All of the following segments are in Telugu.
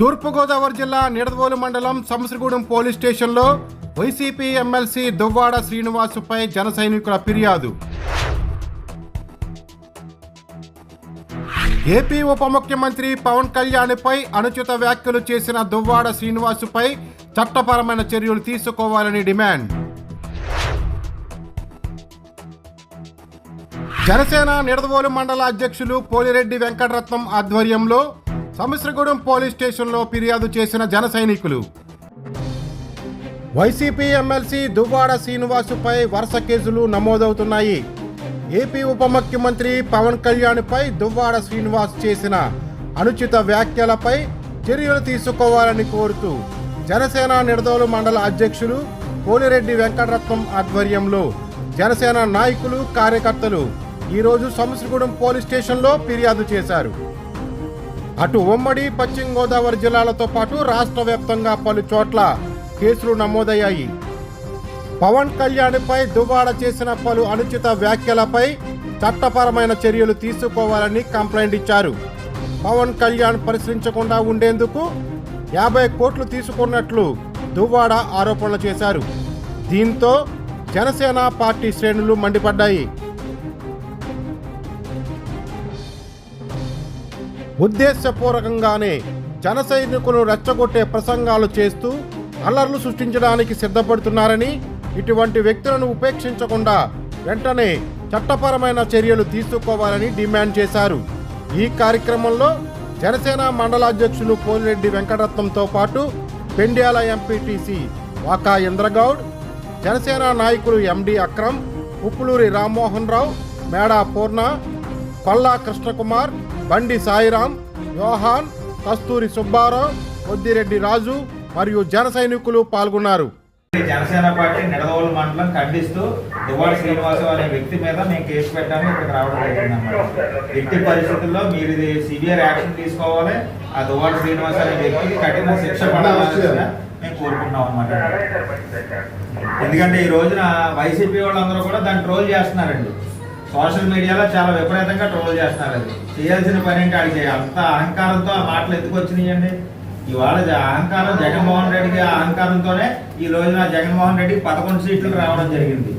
తూర్పుగోదావరి జిల్లా నిడదవోలు మండలం సంసరగూడెం పోలీస్ స్టేషన్లో వైసీపీ ఎమ్మెల్సీ దువ్వాడ శ్రీనివాసుపై జన సైనికుల ఫిర్యాదు. ఏపీ ఉప ముఖ్యమంత్రి పవన్ కళ్యాణ్పై అనుచిత వ్యాఖ్యలు చేసిన దువ్వాడ శ్రీనివాసుపై చట్టపరమైన చర్యలు తీసుకోవాలని డిమాండ్. జనసేన నిడదవోలు మండల అధ్యక్షులు పోలిరెడ్డి వెంకటరత్నం ఆధ్వర్యంలో సముద్రగూడెం పోలీస్ స్టేషన్లో ఫిర్యాదు చేసిన జన సైనికులు. వైసీపీ ఎమ్మెల్సీ దువ్వాడ శ్రీనివాసుపై వరుస కేసులు నమోదవుతున్నాయి. ఏపీ ఉప ముఖ్యమంత్రి పవన్ కళ్యాణ్పై దువ్వాడ శ్రీనివాస్ చేసిన అనుచిత వ్యాఖ్యలపై చర్యలు తీసుకోవాలని కోరుతూ జనసేన నిడదోలు మండల అధ్యక్షులు కోలిరెడ్డి వెంకటరత్నం ఆధ్వర్యంలో జనసేన నాయకులు కార్యకర్తలు ఈరోజు సంస్కృగూడెం పోలీస్ స్టేషన్లో ఫిర్యాదు చేశారు. అటు ఉమ్మడి పశ్చిమ గోదావరి జిల్లాలతో పాటు రాష్ట్ర వ్యాప్తంగా పలు చోట్ల కేసులు నమోదయ్యాయి. పవన్ కళ్యాణ్పై దువ్వాడ చేసిన పలు అనుచిత వ్యాఖ్యలపై చట్టపరమైన చర్యలు తీసుకోవాలని కంప్లైంట్ ఇచ్చారు. పవన్ కళ్యాణ్ పరిశీలించకుండా ఉండేందుకు యాభై కోట్లు తీసుకున్నట్లు దువ్వాడ ఆరోపణలు చేశారు. దీంతో జనసేన పార్టీ శ్రేణులు మండిపడ్డాయి. ఉద్దేశపూర్వకంగానే జన సైనికులను రెచ్చగొట్టే ప్రసంగాలు చేస్తూ అల్లర్లు సృష్టించడానికి సిద్ధపడుతున్నారని ఇటువంటి వ్యక్తులను ఉపేక్షించకుండా వెంటనే చట్టపరమైన చర్యలు తీసుకోవాలని డిమాండ్ చేశారు. ఈ కార్యక్రమంలో జనసేన మండల అధ్యక్షులు పోలిరెడ్డి వెంకటరత్నంతో పాటు పెండ్యాల ఎంపీటీసీ వాకా ఇంద్రగౌడ్ జనసేన నాయకులు ఎండి అక్రమ్ ఉప్పులూరి రామ్మోహన్ రావు మేడా పూర్ణ కొల్లా కృష్ణకుమార్ బండి సాయిరాం యోహాన్ కస్తూరి సుబ్బారావు కొద్దిరెడ్డి రాజు మరియు జన సైనికులు పాల్గొన్నారు. జనసేన పార్టీ నిడదవోలు మండలం ఖండిస్తూ దువాడి శ్రీనివాసు అనే వ్యక్తి మీద మేము కేసు పెట్టాము ఇక్కడికి రావడం జరిగిందన్నమాట. ఎట్టి పరిస్థితుల్లో మీరు ఇది సివియర్ యాక్షన్ తీసుకోవాలి. ఆ దువాడి శ్రీనివాస అనే వ్యక్తికి కఠిన శిక్ష పడాలని మేము కోరుకుంటున్నాం అన్నమాట. ఎందుకంటే ఈ రోజున వైసీపీ వాళ్ళందరూ కూడా దాన్ని ట్రోల్ చేస్తున్నారండి. సోషల్ మీడియాలో చాలా విపరీతంగా ట్రోల్ చేస్తున్నారు అది. చేయాల్సిన పని ఏంటి ఆడికి? అంత అహంకారంతో ఆ మాటలు ఎందుకొచ్చినాయండి ఇవాళ అహంకారం జగన్మోహన్ రెడ్డికి అహంకారంతోనే ఈ రోజున జగన్మోహన్ రెడ్డికి పదకొండు సీట్లు రావడం జరిగింది.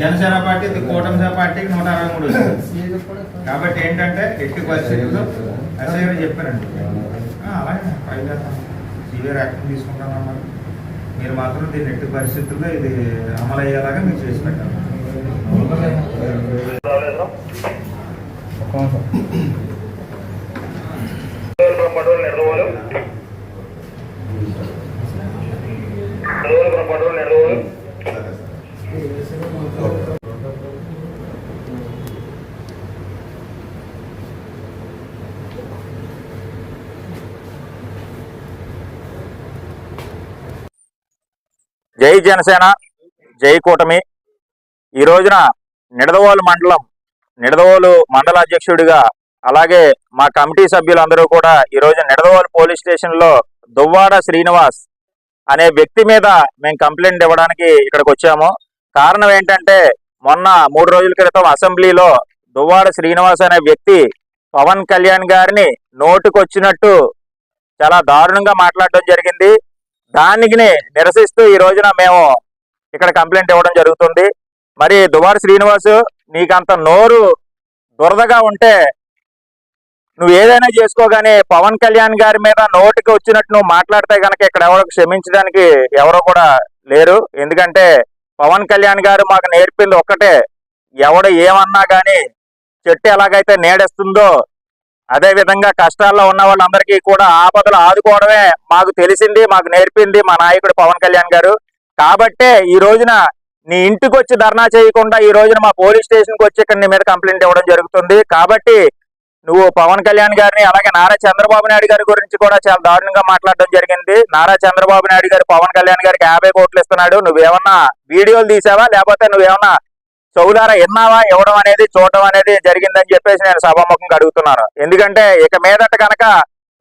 జనసేన పార్టీ కూటమి పార్టీకి నూట అరవై మూడు కాబట్టి ఏంటంటే ఎట్టి పరిస్థితుల్లో అసలు చెప్పారండి. అలాగే ఫైల్ చేస్తాం. యాక్షన్ తీసుకుంటామన్నారు. మీరు మాత్రం దీన్ని ఎట్టి పరిస్థితుల్లో ఇది అమలు అయ్యేలాగా మీరు చేసి పెట్టాలి. జై జనసేన జై కూటమి. ఈ రోజున నిడదవోలు మండలం నిడదవోలు మండల అధ్యక్షుడిగా అలాగే మా కమిటీ సభ్యులందరూ కూడా ఈ నిడదవోలు పోలీస్ స్టేషన్లో దువ్వాడ శ్రీనివాస్ అనే వ్యక్తి మీద మేము కంప్లైంట్ ఇవ్వడానికి ఇక్కడికి వచ్చాము. కారణం ఏంటంటే మొన్న మూడు రోజుల క్రితం అసెంబ్లీలో దువ్వాడ శ్రీనివాస్ అనే వ్యక్తి పవన్ కళ్యాణ్ గారిని నోటుకొచ్చినట్టు చాలా దారుణంగా మాట్లాడడం జరిగింది. దానికి నిరసిస్తూ ఈ రోజున మేము ఇక్కడ కంప్లైంట్ ఇవ్వడం జరుగుతుంది. మరి దువార శ్రీనివాస్ నీకంత నోరు దురదగా ఉంటే నువ్వు ఏదైనా చేసుకోగానే పవన్ కళ్యాణ్ గారి మీద నోటికి వచ్చినట్టు నువ్వు మాట్లాడితే కనుక ఇక్కడ ఎవరో క్షమించడానికి ఎవరో కూడా లేరు. ఎందుకంటే పవన్ కళ్యాణ్ గారు మాకు నేర్పింది ఒక్కటే. ఎవడు ఏమన్నా కానీ చెట్టు ఎలాగైతే నీడేస్తుందో అదే విధంగా కష్టాల్లో ఉన్న వాళ్ళందరికీ కూడా ఆపదలు ఆదుకోవడమే మాకు తెలిసింది మాకు నేర్పింది మా నాయకుడు పవన్ కళ్యాణ్ గారు. కాబట్టే ఈ రోజున నీ ఇంటికి వచ్చి ధర్నా చేయకుండా ఈ రోజున మా పోలీస్ స్టేషన్కి వచ్చి ఇక్కడ నీ మీద కంప్లైంట్ ఇవ్వడం జరుగుతుంది. కాబట్టి నువ్వు పవన్ కళ్యాణ్ గారిని అలాగే నారా చంద్రబాబు నాయుడు గారి గురించి కూడా చాలా దారుణంగా మాట్లాడడం జరిగింది. నారా చంద్రబాబు నాయుడు గారు పవన్ కళ్యాణ్ గారికి యాభై కోట్లు ఇస్తున్నాడు. నువ్వేమన్నా వీడియోలు తీసావా? లేకపోతే నువ్వేమన్నా చౌలారా విన్నావా? ఇవ్వడం అనేది చూడడం అనేది జరిగిందని చెప్పేసి నేను సభాముఖంగా అడుగుతున్నాను. ఎందుకంటే ఇక మీదట కనుక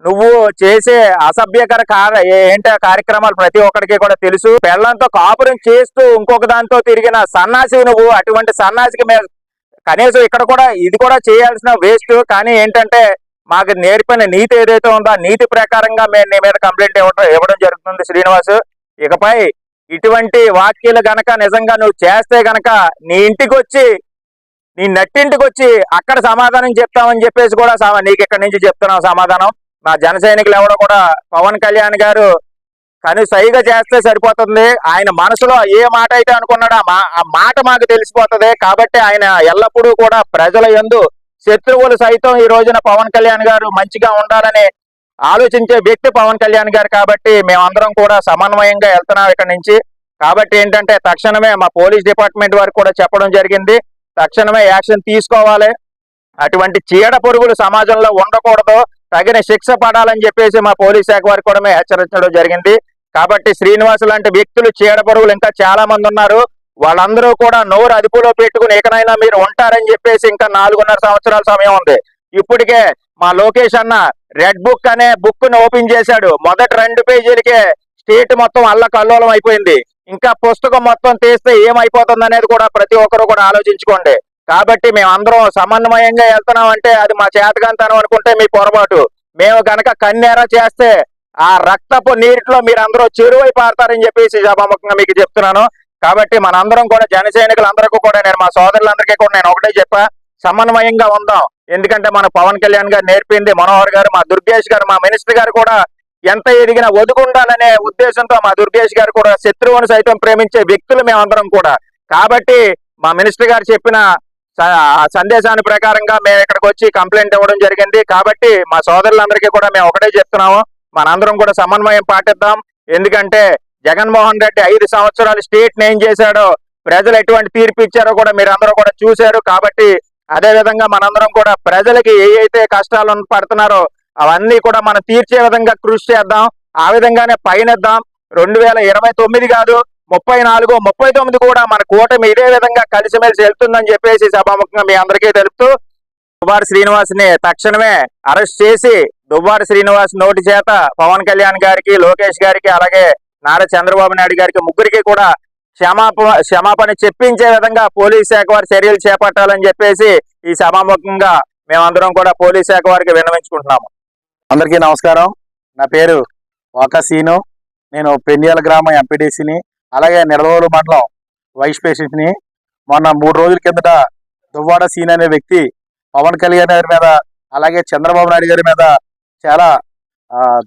నువ్వు చేసే అసభ్యకర కార ఏంటి కార్యక్రమాలు ప్రతి ఒక్కరికి కూడా తెలుసు. పెళ్ళంతో కాపురం చేస్తూ ఇంకొక దాంతో తిరిగిన సన్నాసి నువ్వు అటువంటి సన్నాసికి మేము కనీసం ఇక్కడ కూడా ఇది కూడా చేయాల్సిన వేస్ట్ కానీ ఏంటంటే మాకు నేర్పిన నీతి ఏదైతే ఉందో నీతి ప్రకారంగా మేము నీ మీద కంప్లైంట్ ఇవ్వడం ఇవ్వడం జరుగుతుంది శ్రీనివాస్. ఇకపై ఇటువంటి వాక్యాలు గనక నిజంగా నువ్వు చేస్తే గనక నీ ఇంటికి వచ్చి నీ నట్టింటికి వచ్చి అక్కడ సమాధానం చెప్తామని చెప్పేసి కూడా నీకు ఇక్కడి నుంచి చెప్తున్నావు సమాధానం. మా జన సైనికులు ఎవడో కూడా పవన్ కళ్యాణ్ గారు కను సైగా చేస్తే సరిపోతుంది. ఆయన మనసులో ఏ మాట అయితే అనుకున్నాడో ఆ మా- ఆ మాట మాకు తెలిసిపోతుంది. కాబట్టి ఆయన ఎల్లప్పుడూ కూడా ప్రజల యందు శత్రువులు సైతం ఈ రోజున పవన్ కళ్యాణ్ గారు మంచిగా ఉండాలని ఆలోచించే వ్యక్తి పవన్ కళ్యాణ్ గారు కాబట్టి మేమందరం కూడా సమన్వయంగా వెళ్తున్నాం ఇక్కడ నుంచి. కాబట్టి ఏంటంటే తక్షణమే మా పోలీస్ డిపార్ట్మెంట్ వారికి కూడా చెప్పడం జరిగింది. తక్షణమే యాక్షన్ తీసుకోవాలి. అటువంటి చీడ పురుగులు సమాజంలో ఉండకూడదు. తగిన శిక్ష పడాలని చెప్పేసి మా పోలీస్ శాఖ వారికి కూడా మేము హెచ్చరించడం జరిగింది. కాబట్టి శ్రీనివాస్ లాంటి వ్యక్తులు చీడ పురుగులు ఇంకా చాలా మంది ఉన్నారు. వాళ్ళందరూ కూడా నోరు అదుపులో పెట్టుకుని ఇకనైనా మీరు ఉంటారని చెప్పేసి ఇంకా నాలుగున్నర సంవత్సరాల సమయం ఉంది. ఇప్పటికే మా లోకేష్ అన్న రెడ్ బుక్ అనే బుక్ను ఓపెన్ చేశాడు. మొదటి రెండు పేజీలకే స్టేట్ మొత్తం అల్ల కల్లోలం అయిపోయింది. ఇంకా పుస్తకం మొత్తం తీస్తే ఏమైపోతుంది అనేది కూడా ప్రతి ఒక్కరు కూడా ఆలోచించుకోండి. కాబట్టి మేము అందరం సమన్వయంగా వెళ్తున్నాం అంటే అది మా చేతకంతనం అనుకుంటే మీ పొరపాటు. మేము గనక కన్నేర చేస్తే ఆ రక్తపు నీటిలో మీరందరూ చెరువై పారతారని చెప్పేసి సభాముఖంగా మీకు చెప్తున్నాను. కాబట్టి మనందరం కూడా జన సైనికులందరికీ కూడా నేను మా సోదరులందరికీ కూడా నేను ఒకటే చెప్పా సమన్వయంగా ఉందాం. ఎందుకంటే మన పవన్ కళ్యాణ్ గారు నేర్పింది మనోహర్ గారు మా దుర్గేష్ గారు మా మినిస్టర్ గారు కూడా ఎంత ఎదిగినా ఒదుకుండాలనే ఉద్దేశంతో మా దుర్గేష్ గారు కూడా శత్రువును సైతం ప్రేమించే వ్యక్తులు మేమందరం కూడా. కాబట్టి మా మినిస్టర్ గారు చెప్పిన సందేశాన్ని ప్రకారంగా మేము ఇక్కడికి వచ్చి కంప్లైంట్ ఇవ్వడం జరిగింది. కాబట్టి మా సోదరులందరికీ కూడా మేము ఒకటే చెప్తున్నాము. మనందరం కూడా సమన్వయం పాటిద్దాం. ఎందుకంటే జగన్మోహన్ రెడ్డి ఐదు సంవత్సరాలు స్టేట్ ఏం చేశాడో? ప్రజలు ఎటువంటి తీర్పు ఇచ్చారో కూడా మీరు కూడా చూశారు. కాబట్టి అదే విధంగా మనందరం కూడా ప్రజలకి ఏ అయితే కష్టాలు పడుతున్నారో అవన్నీ కూడా మనం తీర్చే విధంగా కృషి చేద్దాం. ఆ విధంగానే పైనద్దాం రెండు వేల ఇరవై తొమ్మిది కాదు ముప్పై నాలుగు ముప్పై తొమ్మిది కూడా మన కూటమి ఇదే విధంగా కలిసిమెలిసి వెళ్తుందని చెప్పేసి సభాముఖంగా మీ అందరికీ తెలుపుతూ దువ్వారి శ్రీనివాస్ని తక్షణమే అరెస్ట్ చేసి దువ్వారి శ్రీనివాస్ నోటి చేత పవన్ కళ్యాణ్ గారికి లోకేష్ గారికి అలాగే నారా చంద్రబాబు నాయుడు గారికి ముగ్గురికి కూడా క్షమాపణ క్షమాపణ చెప్పించే విధంగా పోలీస్ శాఖ వారి చర్యలు చేపట్టాలని చెప్పేసి ఈ సభాముఖంగా మేమందరం కూడా పోలీస్ శాఖ వారికి విన్నవించుకుంటున్నాము. అందరికీ నమస్కారం. నా పేరు వాకసీను నేను పెండియాల గ్రామ ఎంపీడీసీని. అలాగే నిడదవోలు మండలం వైస్ ప్రెసిడెంట్ని మొన్న మూడు రోజుల కిందట దువ్వాడ సీన్ అనే వ్యక్తి పవన్ కళ్యాణ్ గారి మీద అలాగే చంద్రబాబు నాయుడు గారి మీద చాలా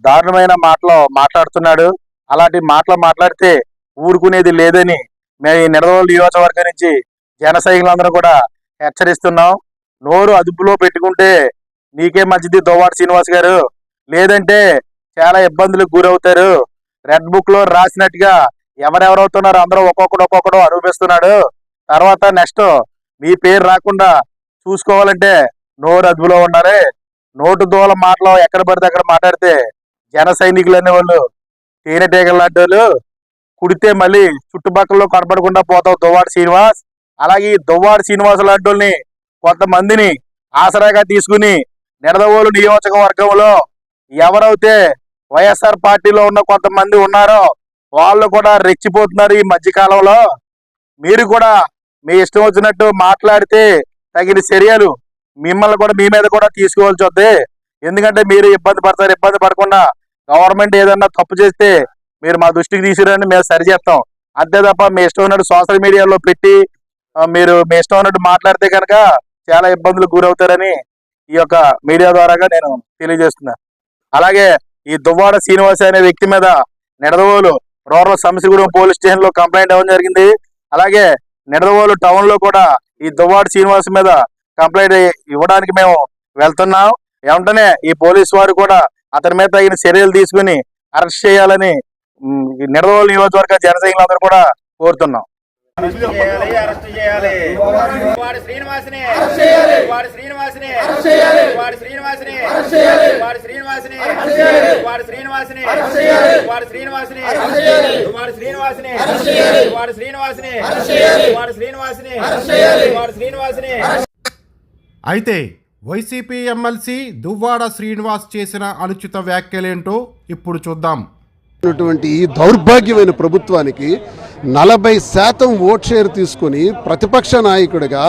దారుణమైన మాటలు మాట్లాడుతున్నాడు. అలాంటి మాటలు మాట్లాడితే ఊరుకునేది లేదని మేము ఈ నిడదవోలు నియోజకవర్గం నుంచి జన సైనికులందరూ కూడా హెచ్చరిస్తున్నాం. నోరు అదుపులో పెట్టుకుంటే నీకే మంచిది దువ్వాడ శ్రీనివాస్ గారు. లేదంటే చాలా ఇబ్బందులకు గురవుతారు. రెడ్ బుక్లో రాసినట్టుగా ఎవరెవరవుతున్నారు అందరూ ఒక్కొక్కడు ఒక్కొక్కడు అనుభవిస్తున్నాడు తర్వాత నెక్స్ట్ మీ పేరు రాకుండా చూసుకోవాలంటే నోరు అదుపులో ఉండాలి. నోటు దూల మాటలు ఎక్కడ పడితే అక్కడ మాట్లాడితే జన సైనికులు అనేవాళ్ళు తేనెటీగలు లాంటి వాళ్ళు కుడితే మళ్ళీ చుట్టుపక్కల కనపడకుండా పోతావు దువ్వాడు శ్రీనివాస్. అలాగే ఈ దువ్వాడు శ్రీనివాస్ లాంటి వాళ్ళని కొంతమందిని ఆసరాగా తీసుకుని నిడదవోలు నియోజకవర్గంలో ఎవరైతే వైఎస్ఆర్ పార్టీలో ఉన్న కొంతమంది ఉన్నారో వాళ్ళు కూడా రెచ్చిపోతున్నారు ఈ మధ్యకాలంలో. మీరు కూడా మీ ఇష్టం వచ్చినట్టు మాట్లాడితే తగిన చర్యలు మిమ్మల్ని కూడా మీ మీద కూడా తీసుకోవాల్సి వద్ది. ఎందుకంటే మీరు ఇబ్బంది పడతారు ఇబ్బంది పడకుండా గవర్నమెంట్ ఏదన్నా తప్పు చేస్తే మీరు మా దృష్టికి తీసుకురండి మేము సరి చేస్తాం. అంతే తప్ప మీ ఇష్టం ఉన్నట్టు సోషల్ మీడియాలో పెట్టి మీరు మీ ఇష్టం ఉన్నట్టు మాట్లాడితే కనుక చాలా ఇబ్బందులు గురవుతారని ఈ యొక్క మీడియా ద్వారాగా నేను తెలియజేస్తున్నా. అలాగే ఈ దువ్వాడ శ్రీనివాస్ అనే వ్యక్తి మీద నిడదవోలు రూరల్ సమస్యగూడెం పోలీస్ స్టేషన్లో కంప్లైంట్ ఇవ్వడం జరిగింది. అలాగే నిడదవోలు టౌన్లో కూడా ఈ దువ్వాడు శ్రీనివాస్ మీద కంప్లైంట్ ఇవ్వడానికి మేము వెళ్తున్నాం. వెంటనే ఈ పోలీస్ వారు కూడా అతని మీద తగిన చర్యలు తీసుకుని అరెస్ట్ చేయాలని నిడదవోలు నియోజకవర్గ జనసైనికులందరూ కూడా కోరుతున్నాం. అరెస్ట్ చేయాలి అరెస్ట్ చేయాలి వాడి శ్రీనివాసిని వాడి శ్రీనివాసిని వాడి శ్రీనివాసిని వాడి శ్రీనివాసిని వాడి శ్రీనివాసిని వాడి శ్రీనివాసిని వాడి శ్రీనివాసిని వాడి శ్రీనివాసిని వాడి శ్రీనివాసిని వాడి శ్రీనివాసిని అయితే వైసీపీ ఎమ్మెల్సీ దువ్వాడ శ్రీనివాస్ చేసిన అనుచిత వ్యాఖ్యలేంటో ఇప్పుడు చూద్దాం ఈ దౌర్భాగ్యమైన ప్రభుత్వానికి నలభై శాతం ఓట్ షేర్ తీసుకుని ప్రతిపక్ష నాయకుడిగా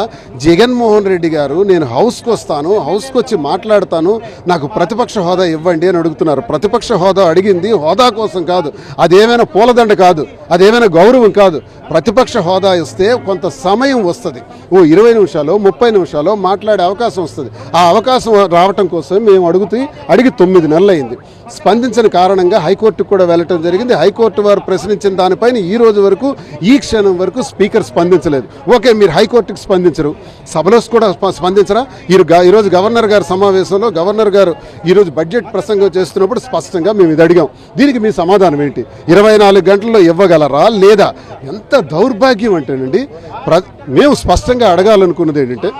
జగన్మోహన్ రెడ్డి గారు నేను హౌస్కి వస్తాను హౌస్కి వచ్చి మాట్లాడతాను నాకు ప్రతిపక్ష హోదా ఇవ్వండి అని అడుగుతున్నారు. ప్రతిపక్ష హోదా అడిగింది హోదా కోసం కాదు అదేమైనా పూలదండ కాదు అదేమైనా గౌరవం కాదు. ప్రతిపక్ష హోదా ఇస్తే కొంత సమయం వస్తుంది. ఓ ఇరవై నిమిషాలు ముప్పై నిమిషాలు మాట్లాడే అవకాశం వస్తుంది. ఆ అవకాశం రావటం కోసం మేము అడుగుతూ అడిగి తొమ్మిది నెలలు అయింది స్పందించిన కారణంగా హైకోర్టుకు కూడా వెళ్ళటం జరిగింది. హైకోర్టు వారు ప్రశ్నించిన దానిపైన ఈ రోజు వరకు ఈ క్షణం వరకు స్పీకర్ స్పందించలేదు. ఓకే మీరు హైకోర్టుకి స్పందించరు. సభలో కూడా స్పందించరా? ఈ ఈరోజు గవర్నర్ గారి సమావేశంలో గవర్నర్ గారు ఈరోజు బడ్జెట్ ప్రసంగం చేస్తున్నప్పుడు స్పష్టంగా మేము ఇది అడిగాం. దీనికి మీ సమాధానం ఏంటి? ఇరవై నాలుగు గంటల్లో ఇవ్వగలరా లేదా? ఎంత దౌర్భాగ్యం అంటేనండి ప్ర మేము స్పష్టంగా అడగాలనుకున్నది ఏంటంటే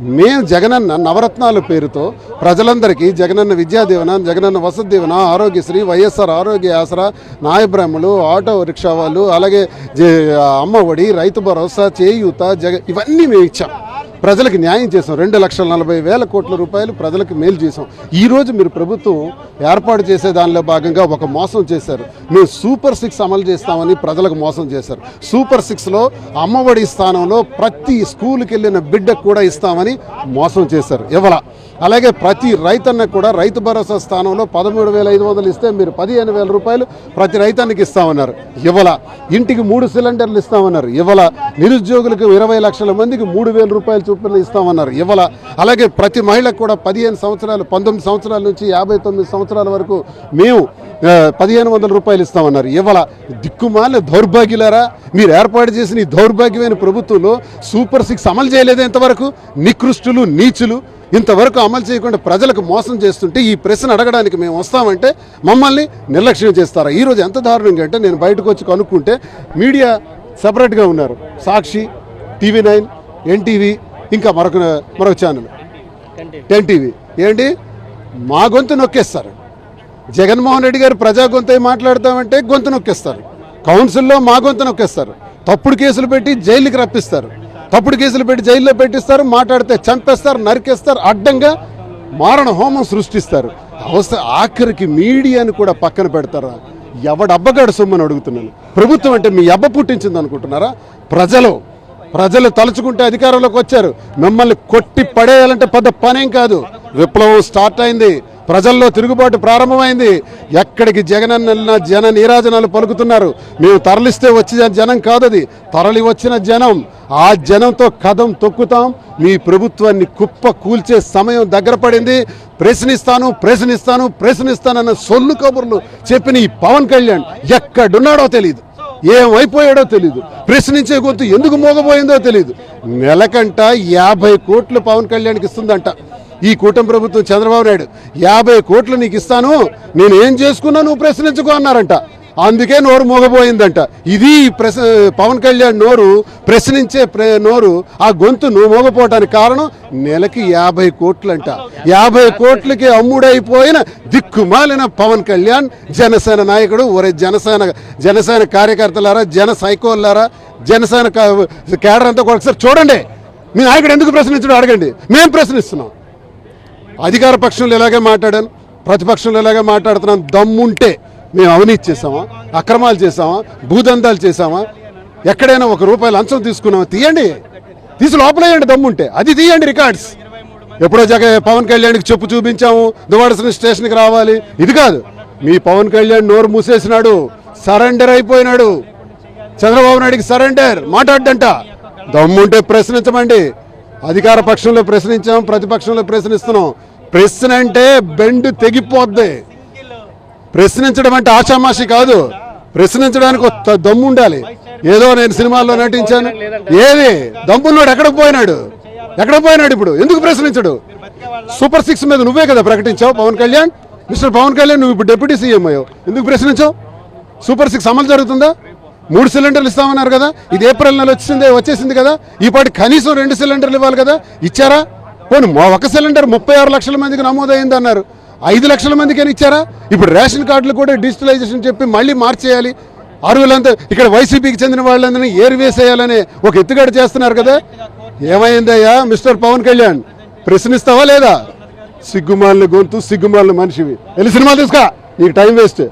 మేము జగనన్న నవరత్నాల పేరుతో ప్రజలందరికీ జగనన్న విద్యాదీవన జగనన్న వసతి దీవెన ఆరోగ్యశ్రీ వైఎస్ఆర్ ఆరోగ్య ఆసరా నాయబ్రాహ్మలు ఆటో రిక్షా వాళ్ళు అలాగే జే- అమ్మ ఒడి రైతు భరోసా చేయూత జగ ఇవన్నీ మేము ఇచ్చాం. ప్రజలకు న్యాయం చేసాం రెండు లక్షల నలభై వేల కోట్ల రూపాయలు ప్రజలకు మేలు చేసాం ఈరోజు మీరు ప్రభుత్వం ఏర్పాటు చేసే దానిలో భాగంగా ఒక మోసం చేశారు. మేము సూపర్ సిక్స్ అమలు చేస్తామని ప్రజలకు మోసం చేశారు. సూపర్ సిక్స్లో అమ్మఒడి స్థానంలో ప్రతి స్కూల్కి వెళ్ళిన బిడ్డకు కూడా ఇస్తామని మోసం చేశారు. ఇవ్వాల. అలాగే ప్రతి రైతన్న కూడా రైతు భరోసా స్థానంలో పదమూడు వేల ఐదు వందలు ఇస్తే మీరు పదిహేను వేల రూపాయలు ప్రతి రైతానికి ఇస్తామన్నారు. ఇవ్వాల. ఇంటికి మూడు సిలిండర్లు ఇస్తామన్నారు. ఇవ్వాల. నిరుద్యోగులకు ఇరవై లక్షల మందికి మూడు వేల రూపాయలు చొప్పున ఇస్తామన్నారు. ఇవ్వాల. అలాగే ప్రతి మహిళకు కూడా పదిహేను సంవత్సరాలు పంతొమ్మిది సంవత్సరాల నుంచి యాభై తొమ్మిది సంవత్సరాల వరకు మేము పదిహేను వందల రూపాయలు ఇస్తామన్నారు. ఇవ్వాల. దిక్కుమాల దౌర్భాగ్యులారా మీరు ఏర్పాటు చేసిన ఈ దౌర్భాగ్యమైన ప్రభుత్వంలో సూపర్ సిక్స్ అమలు చేయలేదు ఇంతవరకు? నికృష్టులు నీచులు ఇంతవరకు అమలు చేయకుండా ప్రజలకు మోసం చేస్తుంటే ఈ ప్రశ్న అడగడానికి మేము వస్తామంటే మమ్మల్ని నిర్లక్ష్యం చేస్తారా? ఈరోజు ఎంత దారుణంగా అంటే నేను బయటకు వచ్చి కనుక్కుంటే మీడియా సపరేట్గా ఉన్నారు. సాక్షి టీవీ నైన్ ఎన్టీవీ ఇంకా మరొక మరొక ఛానల్. టెన్ టీవీ ఏంటి? మా గొంతు నొక్కేస్తారు. జగన్మోహన్ రెడ్డి గారు ప్రజా గొంతు మాట్లాడతామంటే గొంతు నొక్కేస్తారు. కౌన్సిల్లో మా గొంతు నొక్కేస్తారు. తప్పుడు కేసులు పెట్టి జైలుకి రప్పిస్తారు. తప్పుడు కేసులు పెట్టి జైల్లో పెట్టిస్తారు మాట్లాడితే చంపేస్తారు నరికేస్తారు అడ్డంగా మారణ హోమం సృష్టిస్తారు. అవస్థ ఆఖరికి మీడియాని కూడా పక్కన పెడతారా? ఎవడబ్బగాడు సొమ్మని అడుగుతున్నాను. ప్రభుత్వం అంటే మీ అబ్బ పుట్టించింది అనుకుంటున్నారా ప్రజలు ప్రజలు తలుచుకుంటే అధికారంలోకి వచ్చారు. మిమ్మల్ని కొట్టి పడేయాలంటే పెద్ద పనేం కాదు. విప్లవం స్టార్ట్ అయింది. ప్రజల్లో తిరుగుబాటు ప్రారంభమైంది. ఎక్కడికి జగన్ వెళ్ళిన జన నీరాజనాలు పలుకుతున్నారు. మేము తరలిస్తే వచ్చిన జనం కాదది. తరలి వచ్చిన జనం. ఆ జనంతో కథం తొక్కుతాం. మీ ప్రభుత్వాన్ని కుప్ప కూల్చే సమయం దగ్గర పడింది. ప్రశ్నిస్తాను ప్రశ్నిస్తాను ప్రశ్నిస్తానన్న సొల్లు కబుర్లు చెప్పిన ఈ పవన్ కళ్యాణ్ ఎక్కడున్నాడో తెలియదు ఏమైపోయాడో తెలియదు ప్రశ్నించే గొంతు ఎందుకు మోగబోయిందో తెలియదు నెలకంట యాభై కోట్లు పవన్ కళ్యాణ్కి ఇస్తుందంట. ఈ కూటమి ప్రభుత్వం చంద్రబాబు నాయుడు. యాభై కోట్లు నీకు ఇస్తాను నేను ఏం చేసుకున్నా నువ్వు ప్రశ్నించుకో అన్నారంట. అందుకే నోరు మూగపోయిందంట ఇది ప్రశ పవన్ కళ్యాణ్ నోరు ప్రశ్నించే ప్ర నోరు ఆ గొంతు నువ్వు కారణం నెలకి యాభై కోట్లంట. యాభై కోట్లకి అమ్ముడైపోయిన దిక్కుమాలిన పవన్ కళ్యాణ్ జనసేన నాయకుడు ఒరే జనసేన జనసేన కార్యకర్తలారా జన సైకోలారా జనసేన కేడర్ అంతా ఒకసారి చూడండి. మీ నాయకుడు ఎందుకు ప్రశ్నించడం అడగండి. మేము ప్రశ్నిస్తున్నాం. అధికార పక్షంలో ఇలాగే మాట్లాడాను ప్రతిపక్షంలో ఇలాగే మాట్లాడుతున్నాను దమ్ముంటే. మేము అవినీతి చేసామా అక్రమాలు చేసామా భూదందాలు చేసామా ఎక్కడైనా ఒక రూపాయి లంచం తీసుకున్నామా? తీయండి. తీసి లోపలేయండి దమ్ముంటే. అది తీయండి రికార్డ్స్. ఎప్పుడో జగ పవన్ కళ్యాణ్కి చెప్పు చూపించాము. దువాడసిన స్టేషన్కి రావాలి. ఇది కాదు. మీ పవన్ కళ్యాణ్ నోరు మూసేసినాడు. సరెండర్ అయిపోయినాడు. చంద్రబాబు నాయుడికి సరెండర్. మాట్లాడ్డంట. దమ్ముంటే ప్రశ్నించమండి. అధికార పక్షంలో ప్రశ్నించాం. ప్రతిపక్షంలో ప్రశ్నిస్తున్నాం. ప్రశ్న అంటే బెండు తెగిపోద్ది. ప్రశ్నించడం అంటే ఆషామాషి కాదు. ప్రశ్నించడానికి దమ్ము ఉండాలి. ఏదో నేను సినిమాల్లో నటించాను. ఏది? దమ్మున్నాడు ఎక్కడికి పోయినాడు? ఎక్కడ పోయినాడు ఇప్పుడు? ఎందుకు ప్రశ్నించడు? సూపర్ సిక్స్ మీద నువ్వే కదా ప్రకటించావు పవన్ కళ్యాణ్? మిస్టర్ పవన్ కళ్యాణ్ నువ్వు ఇప్పుడు డిప్యూటీ సీఎం అయ్యావు. ఎందుకు ప్రశ్నించావు? సూపర్ సిక్స్ అమలు జరుగుతుందా? మూడు సిలిండర్లు ఇస్తామన్నారు కదా. ఇది ఏప్రిల్ నెల వచ్చింది వచ్చేసింది కదా. ఈపాటి కనీసం రెండు సిలిండర్లు ఇవ్వాలి కదా. ఇచ్చారా? పోనీ మా ఒక సిలిండర్ ముప్పై ఆరు లక్షల మందికి నమోదైంది అన్నారు ఐదు లక్షల మందికైనా ఇచ్చారా? ఇప్పుడు రేషన్ కార్డులు కూడా డిజిటలైజేషన్ చెప్పి మళ్ళీ మార్చేయాలి. అరువులంతా ఇక్కడ వైసీపీకి చెందిన వాళ్ళందరినీ ఏరివేసేయాలని ఒక ఎత్తుగడ చేస్తున్నారు కదా. ఏమైందయ్యా మిస్టర్ పవన్ కళ్యాణ్? ప్రశ్నిస్తావా లేదా? సిగ్గుమాలిన గొంతు సిగ్గుమాలిన మనిషివి. వెళ్ళి సినిమా తీసుకా. నీకు టైం వేస్ట్.